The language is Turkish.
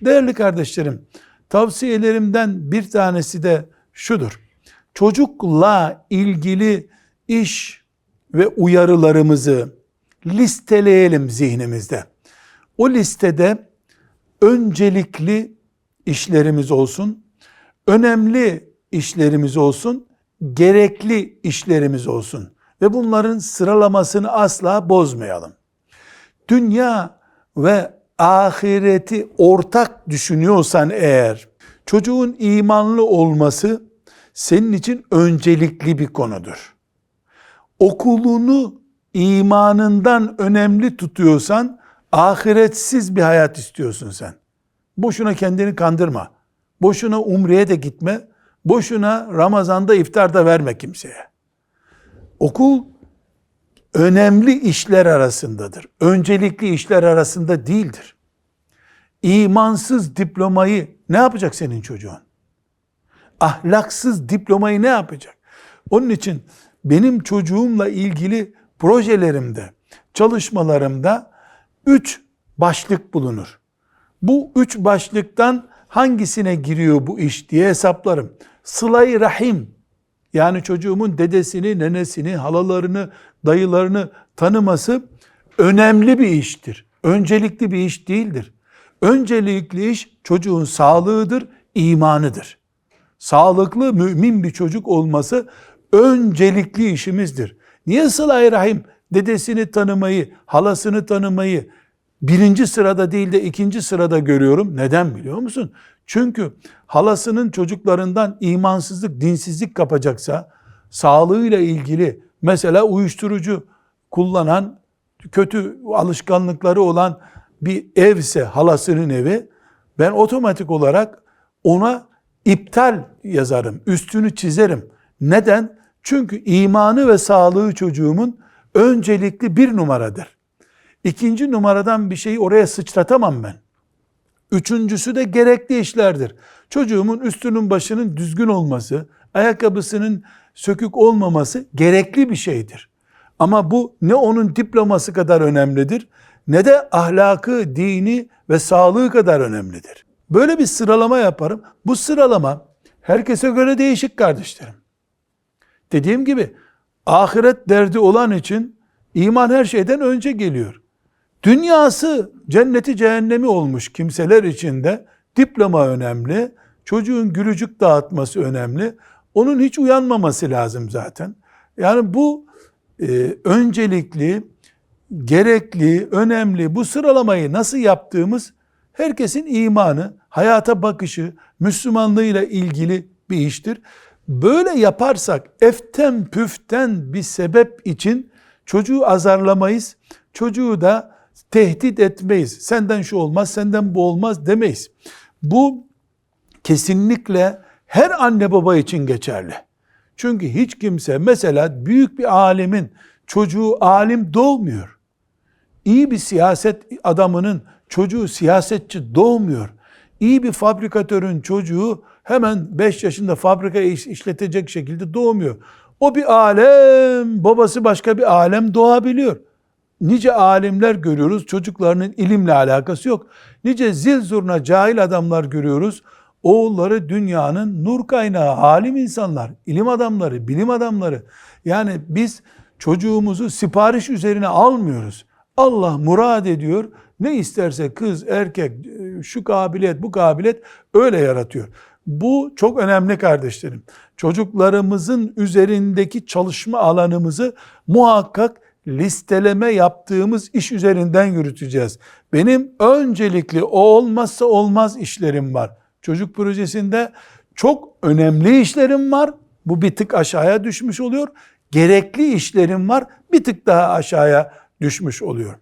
Değerli kardeşlerim, tavsiyelerimden bir tanesi de şudur. Çocukla ilgili iş ve uyarılarımızı listeleyelim zihnimizde. O listede öncelikli işlerimiz olsun, önemli işlerimiz olsun, gerekli işlerimiz olsun ve bunların sıralamasını asla bozmayalım. Dünya ve ahireti ortak düşünüyorsan eğer çocuğun imanlı olması senin için öncelikli bir konudur. Okulunu imanından önemli tutuyorsan ahiretsiz bir hayat istiyorsun sen. Boşuna kendini kandırma. Boşuna umreye de gitme. Boşuna Ramazan'da iftarda verme kimseye. Okul önemli işler arasındadır. Öncelikli işler arasında değildir. İmansız diplomayı ne yapacak senin çocuğun? Ahlaksız diplomayı ne yapacak? Onun için benim çocuğumla ilgili projelerimde, çalışmalarımda üç başlık bulunur. Bu üç başlıktan hangisine giriyor bu iş diye hesaplarım. Sıla-i Rahim, yani çocuğumun dedesini, nenesini, halalarını, dayılarını tanıması önemli bir iştir. Öncelikli bir iş değildir. Öncelikli iş çocuğun sağlığıdır, imanıdır. Sağlıklı mümin bir çocuk olması öncelikli işimizdir. Niye sıla rahim dedesini tanımayı, halasını tanımayı birinci sırada değil de ikinci sırada görüyorum? Neden biliyor musun? Çünkü halasının çocuklarından imansızlık, dinsizlik kapacaksa, sağlığıyla ilgili mesela uyuşturucu kullanan, kötü alışkanlıkları olan bir evse halasının evi, ben otomatik olarak ona iptal yazarım, üstünü çizerim. Neden? Çünkü imanı ve sağlığı çocuğumun öncelikli bir numaradır. İkinci numaradan bir şeyi oraya sıçratamam ben. Üçüncüsü de gerekli işlerdir. Çocuğumun üstünün başının düzgün olması, ayakkabısının sökük olmaması gerekli bir şeydir. Ama bu ne onun diploması kadar önemlidir, ne de ahlakı, dini ve sağlığı kadar önemlidir. Böyle bir sıralama yaparım. Bu sıralama herkese göre değişik kardeşlerim. Dediğim gibi ahiret derdi olan için iman her şeyden önce geliyor. Dünyası cenneti cehennemi olmuş kimseler içinde diploma önemli, çocuğun gülücük dağıtması önemli. Onun hiç uyanmaması lazım zaten. Yani bu e, öncelikli, gerekli, önemli bu sıralamayı nasıl yaptığımız herkesin imanı, hayata bakışı, Müslümanlığıyla ilgili bir iştir. Böyle yaparsak eften püften bir sebep için çocuğu azarlamayız. Çocuğu da tehdit etmeyiz. Senden şu olmaz, senden bu olmaz demeyiz. Bu kesinlikle her anne baba için geçerli. Çünkü hiç kimse mesela büyük bir alimin çocuğu alim doğmuyor. İyi bir siyaset adamının çocuğu siyasetçi doğmuyor. İyi bir fabrikatörün çocuğu hemen 5 yaşında fabrika işletecek şekilde doğmuyor. O bir alem, babası başka bir alem doğabiliyor. Nice alimler görüyoruz, çocuklarının ilimle alakası yok. Nice zil zurna cahil adamlar görüyoruz. Oğulları dünyanın nur kaynağı, alim insanlar, ilim adamları, bilim adamları. Yani biz çocuğumuzu sipariş üzerine almıyoruz. Allah murad ediyor. Ne isterse kız, erkek, şu kabiliyet, bu kabiliyet öyle yaratıyor. Bu çok önemli kardeşlerim. Çocuklarımızın üzerindeki çalışma alanımızı muhakkak listeleme yaptığımız iş üzerinden yürüteceğiz. Benim öncelikli o olmazsa olmaz işlerim var. Çocuk projesinde çok önemli işlerim var. Bu bir tık aşağıya düşmüş oluyor. Gerekli işlerim var. Bir tık daha aşağıya düşmüş oluyor.